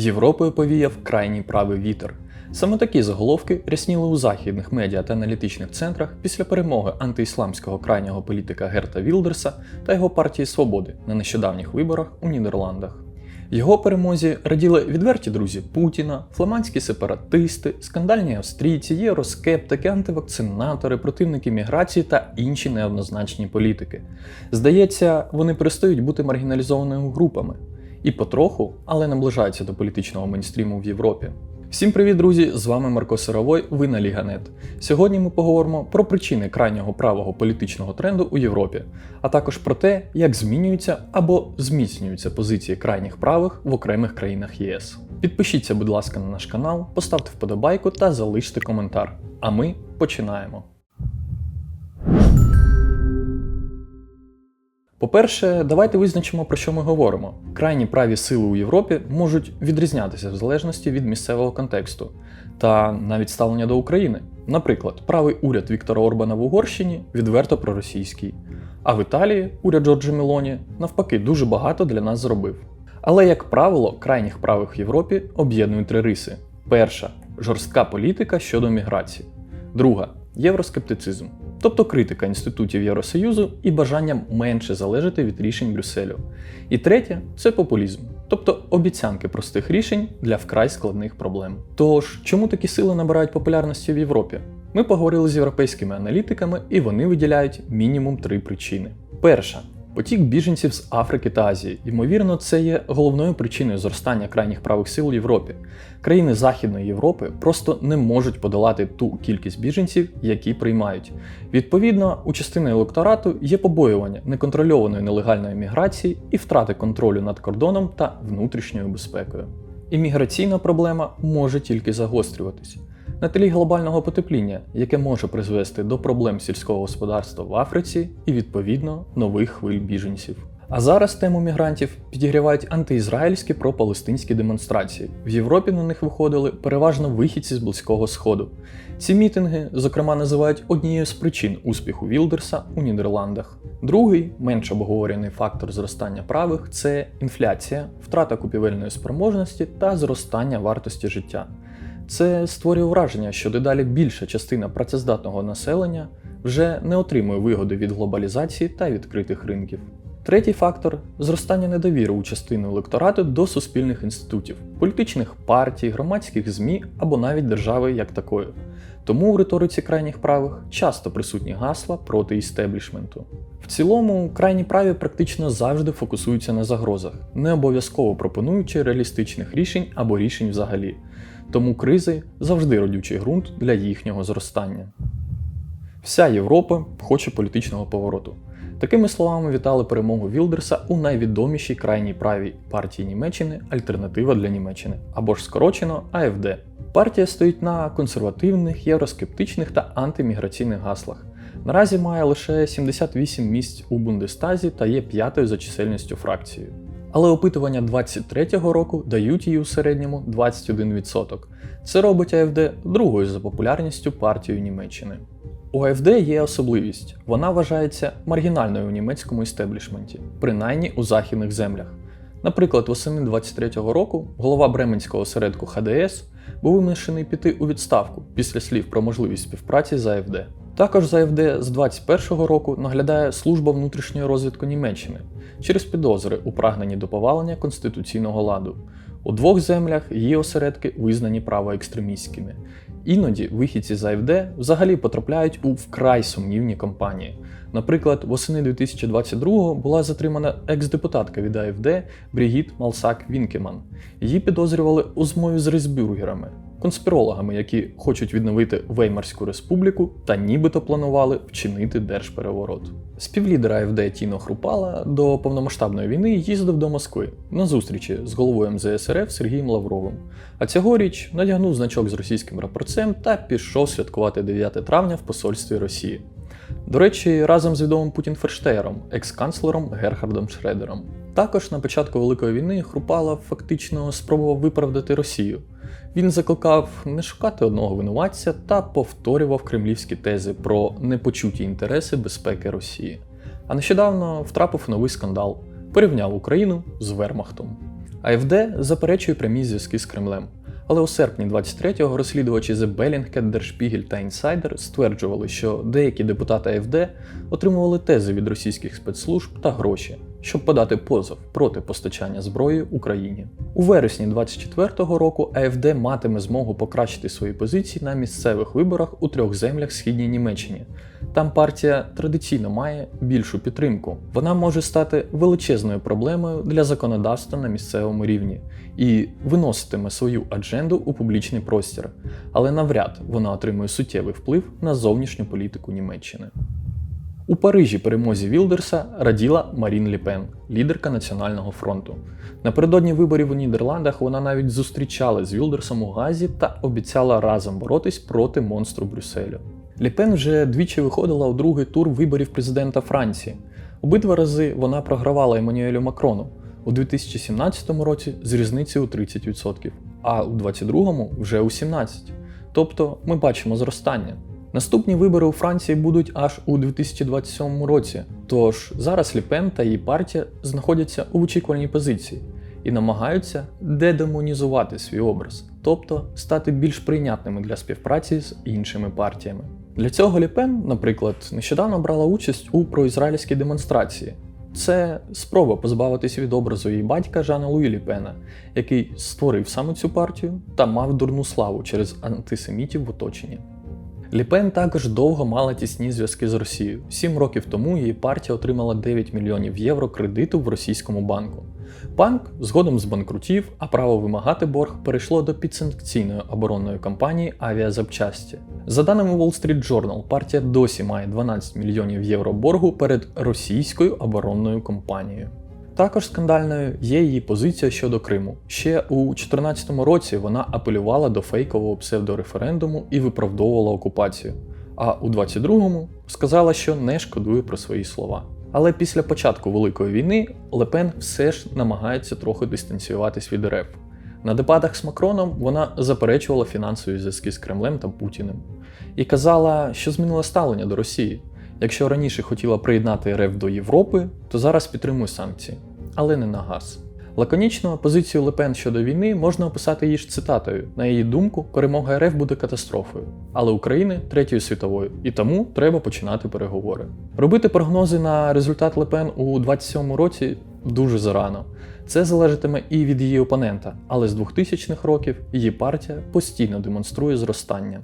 Європою повіяв крайній правий вітер. Саме такі заголовки рясніли у західних медіа та аналітичних центрах після перемоги антиісламського крайнього політика Герта Вілдерса та його партії Свободи на нещодавніх виборах у Нідерландах. Його перемозі раділи відверті друзі Путіна, фламандські сепаратисти, скандальні австрійці, євроскептики, антивакцинатори, противники міграції та інші неоднозначні політики. Здається, вони перестають бути маргіналізованими групами і потроху, але наближаються до політичного мейнстріму в Європі. Всім привіт, друзі! З вами Марко Сировой, ви на Ліганет. Сьогодні ми поговоримо про причини крайнього правого політичного тренду у Європі, а також про те, як змінюються або зміцнюються позиції крайніх правих в окремих країнах ЄС. Підпишіться, будь ласка, на наш канал, поставте вподобайку та залиште коментар. А ми починаємо. По-перше, давайте визначимо, про що ми говоримо. Крайні праві сили у Європі можуть відрізнятися в залежності від місцевого контексту та навіть ставлення до України. Наприклад, правий уряд Віктора Орбана в Угорщині відверто проросійський, а в Італії уряд Джорджа Мелоні навпаки дуже багато для нас зробив. Але, як правило, крайніх правих в Європі об'єднують три риси: перша жорстка політика щодо міграції, друга євроскептицизм, тобто критика інститутів Євросоюзу і бажання менше залежати від рішень Брюсселю. І третє це популізм, тобто обіцянки простих рішень для вкрай складних проблем. Тож, чому такі сили набирають популярності в Європі? Ми поговорили з європейськими аналітиками, і вони виділяють мінімум три причини. Перша Потік біженців з Африки та Азії. Ймовірно, це є головною причиною зростання крайніх правих сил у Європі. Країни Західної Європи просто не можуть подолати ту кількість біженців, які приймають. Відповідно, у частини електорату є побоювання неконтрольованої нелегальної міграції і втрати контролю над кордоном та внутрішньою безпекою. Імміграційна проблема може тільки загострюватися. На тлі глобального потепління, яке може призвести до проблем сільського господарства в Африці і, відповідно, нових хвиль біженців. А зараз тему мігрантів підігрівають антиізраїльські пропалестинські демонстрації. В Європі на них виходили переважно вихідці з Близького Сходу. Ці мітинги, зокрема, називають однією з причин успіху Вілдерса у Нідерландах. Другий, менш обговорений фактор зростання правих це інфляція, втрата купівельної спроможності та зростання вартості життя. Це створює враження, що дедалі більша частина працездатного населення вже не отримує вигоди від глобалізації та відкритих ринків. Третій фактор зростання недовіри у частину електорату до суспільних інститутів, політичних партій, громадських ЗМІ або навіть держави як такої. Тому в риториці крайніх правих часто присутні гасла проти істеблішменту. В цілому, крайні праві практично завжди фокусуються на загрозах, не обов'язково пропонуючи реалістичних рішень або рішень взагалі. Тому кризи завжди родючий ґрунт для їхнього зростання. Вся Європа хоче політичного повороту. Такими словами вітали перемогу Вілдерса у найвідомішій крайній правій партії Німеччини Альтернатива для Німеччини або ж скорочено АФД. Партія стоїть на консервативних, євроскептичних та антиміграційних гаслах. Наразі має лише 78 місць у Бундестазі та є п'ятою за чисельністю фракцією. Але опитування 23-го року дають їй у середньому 21%. Це робить АФД другою за популярністю партією Німеччини. У АФД є особливість, вона вважається маргінальною у німецькому істеблішменті, принаймні у західних землях. Наприклад, восени 23-го року голова Бременського осередку ХДС був вимушений піти у відставку після слів про можливість співпраці з АФД. Також за АФД з 21-го року наглядає служба внутрішньої розвідки Німеччини через підозри у прагненні до повалення конституційного ладу. У двох землях її осередки визнані правоекстремістськими. Іноді вихідці з АФД взагалі потрапляють у вкрай сумнівні компанії. Наприклад, восени 2022-го була затримана екс-депутатка від АФД Брігіт Малсак Вінкеман. Її підозрювали у змові з рейсбюргерами, конспірологами, які хочуть відновити Веймарську республіку та нібито планували вчинити держпереворот. Співлідер АФД Тіно Хрупала до повномасштабної війни їздив до Москви на зустрічі з головою МЗС РФ Сергієм Лавровим. А цьогоріч надягнув значок з російським рапорцем та пішов святкувати 9 травня в посольстві Росії. До речі, разом з відомим Путін Ферштеєром, екс-канцлером Герхардом Шредером. Також на початку Великої війни Хрупала фактично спробував виправдати Росію. Він закликав не шукати одного винуватця та повторював кремлівські тези про непочуті інтереси безпеки Росії. А нещодавно втрапив новий скандал, порівняв Україну з Вермахтом. АФД заперечує прямі зв'язки з Кремлем. Але у серпні 23-го розслідувачі The Bellingcat, Der Spiegel та Insider стверджували, що деякі депутати АФД отримували тези від російських спецслужб та гроші, щоб подати позов проти постачання зброї Україні. У вересні 24-го року АФД матиме змогу покращити свої позиції на місцевих виборах у трьох землях східній Німеччині. Там партія традиційно має більшу підтримку. Вона може стати величезною проблемою для законодавства на місцевому рівні і виноситиме свою адженду у публічний простір, але навряд вона отримує суттєвий вплив на зовнішню політику Німеччини. У Парижі перемозі Вілдерса раділа Марін Ліпен, лідерка Національного фронту. Напередодні виборів у Нідерландах вона навіть зустрічалась з Вілдерсом у Газі та обіцяла разом боротись проти монстру Брюсселю. Ліпен вже двічі виходила у другий тур виборів президента Франції. Обидва рази вона програвала Еммануелю Макрону у 2017 році з різницею у 30%, а у 2022 вже у 17%. Тобто ми бачимо зростання. Наступні вибори у Франції будуть аж у 2027 році. Тож зараз Ліпен та її партія знаходяться у вичікувальній позиції і намагаються дедемонізувати свій образ, тобто стати більш прийнятними для співпраці з іншими партіями. Для цього Ліпен, наприклад, нещодавно брала участь у проізраїльській демонстрації. Це спроба позбавитись від образу її батька Жана Луї Ліпена, який створив саме цю партію та мав дурну славу через антисемітів в оточенні. Ліпен також довго мала тісні зв'язки з Росією. Сім років тому її партія отримала 9 мільйонів євро кредиту в російському банку. Банк згодом збанкрутів, а право вимагати борг перейшло до підсанкційної оборонної компанії авіазапчасті. За даними Wall Street Journal, партія досі має 12 мільйонів євро боргу перед російською оборонною компанією. Також скандальною є її позиція щодо Криму. Ще у 2014 році вона апелювала до фейкового псевдореферендуму і виправдовувала окупацію. А у 22-му сказала, що не шкодує про свої слова. Але після початку Великої війни Лепен все ж намагається трохи дистанціюватись від РФ. На дебатах з Макроном вона заперечувала фінансові зв'язки з Кремлем та Путіним і казала, що змінила ставлення до Росії. Якщо раніше хотіла приєднати РФ до Європи, то зараз підтримує санкції, але не на газ. Лаконічно позицію Лепен щодо війни можна описати її ж цитатою: на її думку, перемога РФ буде катастрофою, але України третьою світовою, і тому треба починати переговори. Робити прогнози на результат Лепен у 27 році дуже зарано. Це залежатиме і від її опонента, але з 2000-х років її партія постійно демонструє зростання.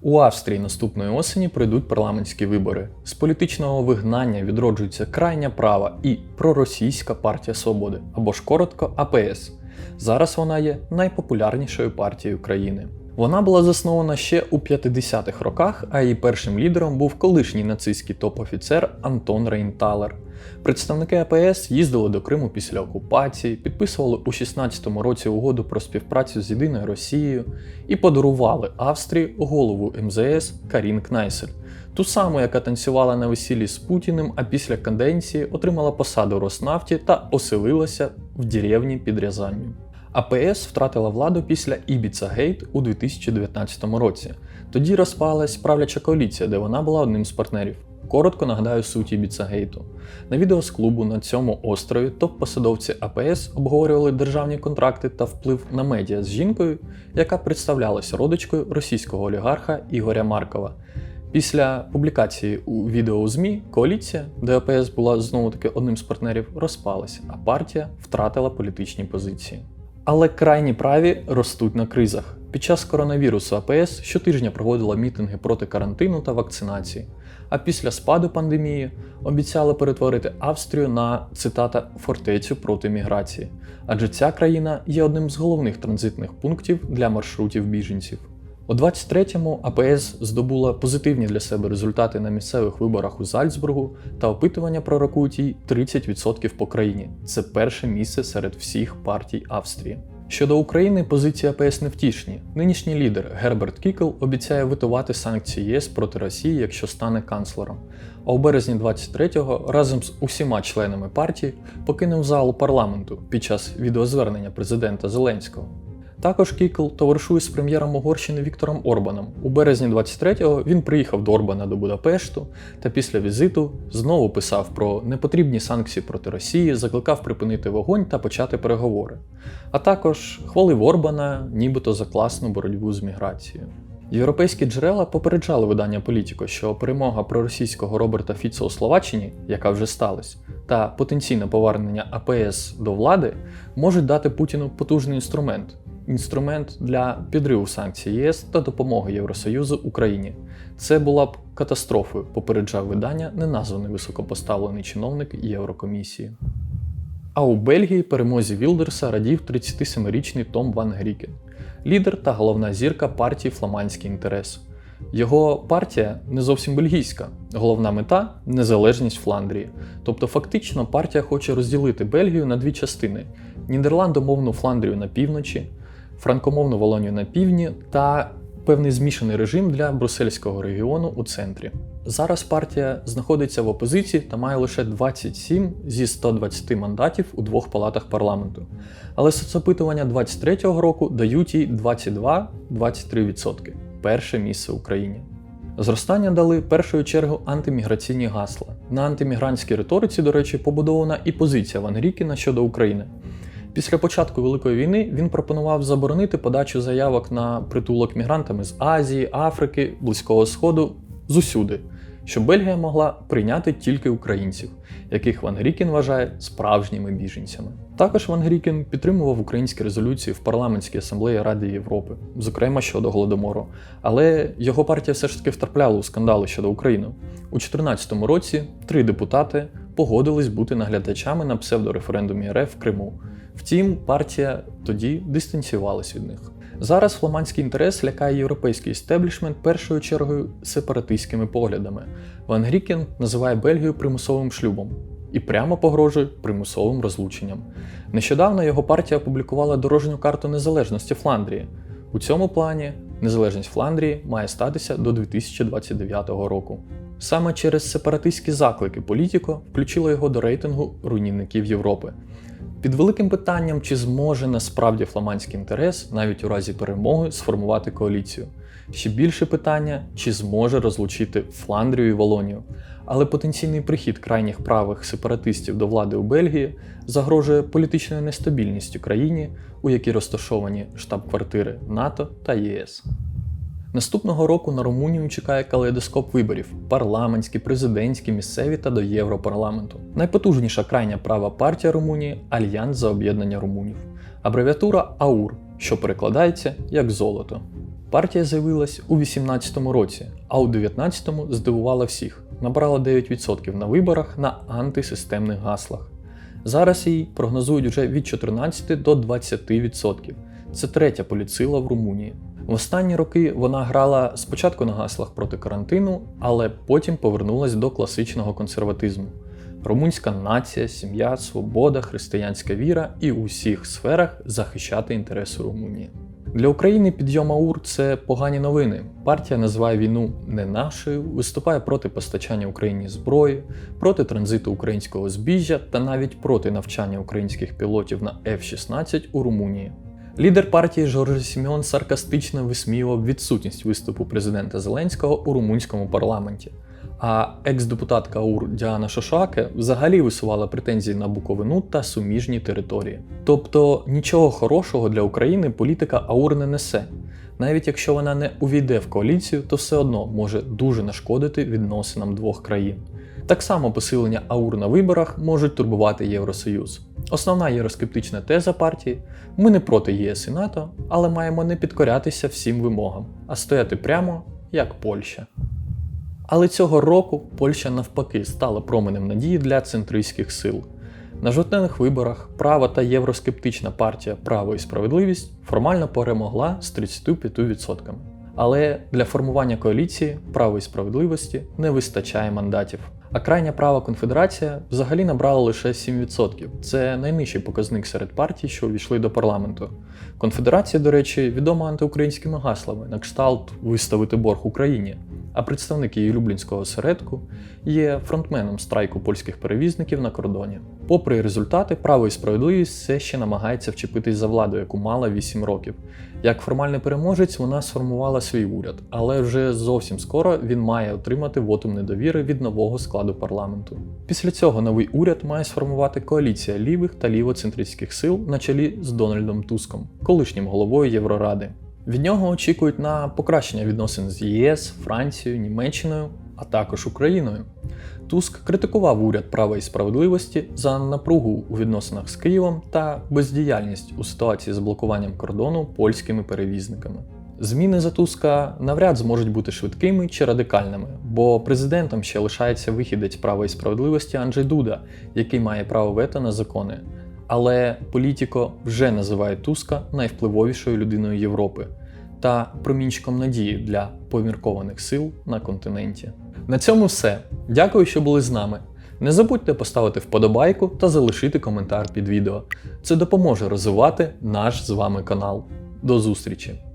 У Австрії наступної осені пройдуть парламентські вибори. З політичного вигнання відроджується крайня права і проросійська партія свободи, або ж коротко АПС. Зараз вона є найпопулярнішою партією країни. Вона була заснована ще у 50-х роках, а її першим лідером був колишній нацистський топ-офіцер Антон Рейнталер. Представники АПС їздили до Криму після окупації, підписували у 16-му році угоду про співпрацю з єдиною Росією і подарували Австрії голову МЗС Карін Кнайсель, ту саму, яка танцювала на весіллі з Путіним, а після каденції отримала посаду Роснафті та оселилася в деревні під Рязанню. АПС втратила владу після Ібіца Гейт у 2019 році. Тоді розпалась правляча коаліція, де вона була одним з партнерів. Коротко нагадаю суть Ібіцагейту. На відео з клубу на цьому острові топ-посадовці АПС обговорювали державні контракти та вплив на медіа з жінкою, яка представлялася родичкою російського олігарха Ігоря Маркова. Після публікації у відео у ЗМІ коаліція, де АПС була знову таки одним з партнерів, розпалася, а партія втратила політичні позиції. Але крайні праві ростуть на кризах. Під час коронавірусу АПС щотижня проводила мітинги проти карантину та вакцинації. А після спаду пандемії обіцяли перетворити Австрію на цитата фортецю проти міграції, адже ця країна є одним з головних транзитних пунктів для маршрутів біженців. У 23-му АПС здобула позитивні для себе результати на місцевих виборах у Зальцбургу та опитування пророкують їй 30% по країні. Це перше місце серед всіх партій Австрії. Щодо України, позиції АПС невтішні. Нинішній лідер Герберт Кікл обіцяє витувати санкції ЄС проти Росії, якщо стане канцлером. А у березні 23-го разом з усіма членами партії покинув залу парламенту під час відеозвернення президента Зеленського. Також Кікл товаришує з прем'єром Угорщини Віктором Орбаном. У березні 23-го він приїхав до Орбана до Будапешту та після візиту знову писав про непотрібні санкції проти Росії, закликав припинити вогонь та почати переговори. А також хвалив Орбана нібито за класну боротьбу з міграцією. Європейські джерела попереджали видання Політіко, що перемога проросійського Роберта Фіца у Словаччині, яка вже сталася, та потенційне повернення АПС до влади можуть дати Путіну потужний інструмент інструмент для підриву санкцій ЄС та допомоги Євросоюзу Україні. Це була б катастрофою, попереджав видання неназваний високопоставлений чиновник Єврокомісії. А у Бельгії перемозі Вілдерса радів 37-річний Том Ван Грікен, лідер та головна зірка партії Фламандський інтерес. Його партія не зовсім бельгійська, головна мета незалежність Фландрії. Тобто, фактично, партія хоче розділити Бельгію на дві частини: нідерландомовну Фландрію на півночі, франкомовну Волонію на півдні та певний змішаний режим для брусельського регіону у центрі. Зараз партія знаходиться в опозиції та має лише 27 зі 120 мандатів у двох палатах парламенту. Але соцопитування 23-го року дають їй 22-23%. Перше місце в Україні. Зростання дали першою чергу антиміграційні гасла. На антимігрантській риториці, до речі, побудована і позиція Ван Грікена щодо України. Після початку Великої війни він пропонував заборонити подачу заявок на притулок мігрантами з Азії, Африки, Близького Сходу з усюди, щоб Бельгія могла прийняти тільки українців, яких Ван Грікен вважає справжніми біженцями. Також Ван Грікен підтримував українські резолюції в парламентській асамблеї Ради Європи, зокрема щодо голодомору. Але його партія все ж таки втрапляла у скандали щодо України. У 2014 році три депутати погодились бути наглядачами на псевдореферендумі РФ в Криму. Втім, партія тоді дистанціювалась від них. Зараз фламандський інтерес лякає європейський істеблішмент першою чергою сепаратистськими поглядами. Ван Грікен називає Бельгію примусовим шлюбом і прямо погрожує примусовим розлученням. Нещодавно його партія опублікувала дорожню карту незалежності Фландрії. У цьому плані незалежність Фландрії має статися до 2029 року. Саме через сепаратистські заклики Політіко включило його до рейтингу руйнівників Європи. Під великим питанням, чи зможе насправді фламандський інтерес навіть у разі перемоги сформувати коаліцію. Ще більше питання, чи зможе розлучити Фландрію і Волонію. Але потенційний прихід крайніх правих сепаратистів до влади у Бельгії загрожує політичною нестабільністю країні, у якій розташовані штаб-квартири НАТО та ЄС. Наступного року на Румунію чекає калейдоскоп виборів: парламентські, президентські, місцеві та до Європарламенту. Найпотужніша крайня права партія Румунії Альянс за об'єднання румунів, абревіатура АУР, що перекладається як золото. Партія з'явилась у 18-му році, а у 19-му здивувала всіх, набрала 9% на виборах на антисистемних гаслах. Зараз її прогнозують вже від 14 до 20%. Це третя політсила в Румунії. В останні роки вона грала спочатку на гаслах проти карантину, але потім повернулась до класичного консерватизму. Румунська нація, сім'я, свобода, християнська віра і у всіх сферах захищати інтереси Румунії. Для України підйом АУР це погані новини. Партія називає війну не нашою, виступає проти постачання Україні зброї, проти транзиту українського збіжжя та навіть проти навчання українських пілотів на F-16 у Румунії. Лідер партії Жорж Сімеон саркастично висміював відсутність виступу президента Зеленського у румунському парламенті. А екс-депутатка УР Діана Шошаке взагалі висувала претензії на Буковину та суміжні території. Тобто нічого хорошого для України політика АУР не несе. Навіть якщо вона не увійде в коаліцію, то все одно може дуже нашкодити відносинам двох країн. Так само посилення АУР на виборах можуть турбувати Євросоюз. Основна євроскептична теза партії: ми не проти ЄС і НАТО, але маємо не підкорятися всім вимогам, а стояти прямо як Польща. Але цього року Польща навпаки стала променем надії для центристських сил. На жовтневих виборах права та євроскептична партія Право і справедливість формально перемогла з 35%. Але для формування коаліції право і справедливості не вистачає мандатів. А крайня права конфедерація взагалі набрала лише 7%. Це найнижчий показник серед партій, що увійшли до парламенту. Конфедерація, до речі, відома антиукраїнськими гаслами на кшталт виставити борг Україні. А представник її люблінського осередку є фронтменом страйку польських перевізників на кордоні. Попри результати, право і справедливість все ще намагається вчепитись за владу, яку мала 8 років. Як формальний переможець, вона сформувала свій уряд, але вже зовсім скоро він має отримати вотум недовіри від нового складу парламенту. Після цього новий уряд має сформувати коаліція лівих та лівоцентристських сил на чолі з Дональдом Туском, колишнім головою Євроради. Від нього очікують на покращення відносин з ЄС, Францією, Німеччиною, а також Україною. Туск критикував уряд права і справедливості за напругу у відносинах з Києвом та бездіяльність у ситуації з блокуванням кордону польськими перевізниками. Зміни за Туска навряд зможуть бути швидкими чи радикальними, бо президентом ще лишається вихідець права і справедливості Анджей Дуда, який має право вето на закони. Але Політіко вже називає Туска найвпливовішою людиною Європи та промінчиком надії для поміркованих сил на континенті. На цьому все. Дякую, що були з нами. Не забудьте поставити вподобайку та залишити коментар під відео. Це допоможе розвивати наш з вами канал. До зустрічі!